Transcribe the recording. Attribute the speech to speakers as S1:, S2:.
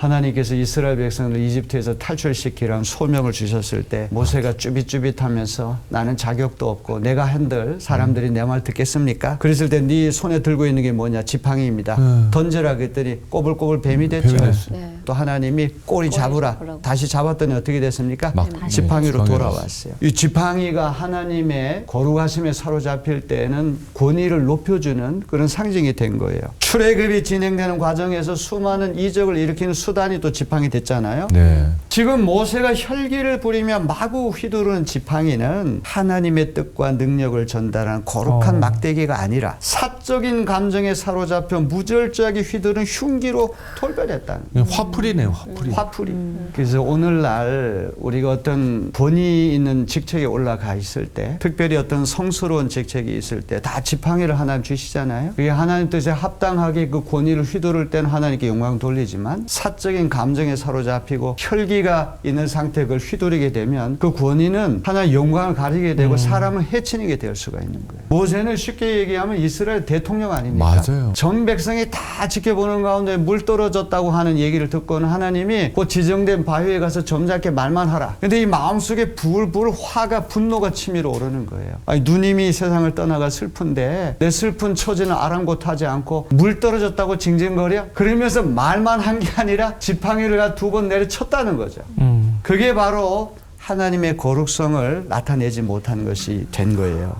S1: 하나님께서 이스라엘 백성을 이집트에서 탈출시키라는 소명을 주셨을 때 모세가 쭈빗쭈빗하면서 나는 자격도 없고 내가 한들 사람들이 내 말 듣겠습니까? 그랬을 때 네 손에 들고 있는 게 뭐냐 지팡이입니다.
S2: 음.
S1: 던져라 그랬더니 꼬불꼬불 뱀이 됐죠.
S3: 네.
S1: 또 하나님이 꼬리 잡으라.
S3: 잡으라고.
S1: 다시 잡았더니 어떻게 됐습니까?
S2: 막
S1: 지팡이로
S2: 지팡이로
S1: 돌아왔어요. 이 지팡이가 하나님의 거룩하심에 사로잡힐 때는 권위를 높여주는 그런 상징이 된 거예요. 출애굽이 진행되는 과정에서 수많은 이적을 일으키는 수단이 또 지팡이 됐잖아요.
S2: 네.
S1: 지금 모세가 혈기를 부리며 마구 휘두르는 지팡이는 하나님의 뜻과 능력을 전달하는 거룩한
S2: 어.
S1: 막대기가 아니라 사적인 감정에 사로잡혀 무절제하게 휘두르는 흉기로 돌변했다는
S2: 그냥 화풀이네요, 화풀이.
S1: 화풀이. 그래서 오늘날 우리가 어떤 본의 있는 직책에 올라가 있을 때, 특별히 어떤 성스러운 직책이 있을 때, 다 지팡이를 하나님 주시잖아요. 그게 하나님 뜻에 합당하게 그 권위를 휘두를 때는 하나님께 영광 돌리지만, 사적인 감정에 사로잡히고 혈기가 있는 상태에 그걸 휘두르게 되면 그 권위는 하나의 영광을 가리게 되고 사람을 해치는 게 될 수가 있는 거예요. 모세는 쉽게 얘기하면 이스라엘 대 통령 아닙니까?
S2: 맞아요.
S1: 전 백성이 다 지켜보는 가운데 물 떨어졌다고 하는 얘기를 듣고는 하나님이 그 지정된 바위에 가서 점잖게 말만 하라. 근데 이 마음속에 불불 화가 분노가 치밀어 오르는 거예요. 아니 누님이 세상을 떠나가 슬픈데 내 슬픈 처지는 아랑곳하지 않고 물 떨어졌다고 징징거려? 그러면서 말만 한 게 아니라 지팡이를 두 번 내려쳤다는 거죠.
S2: 음.
S1: 그게 바로 하나님의 거룩성을 나타내지 못한 것이 된 거예요.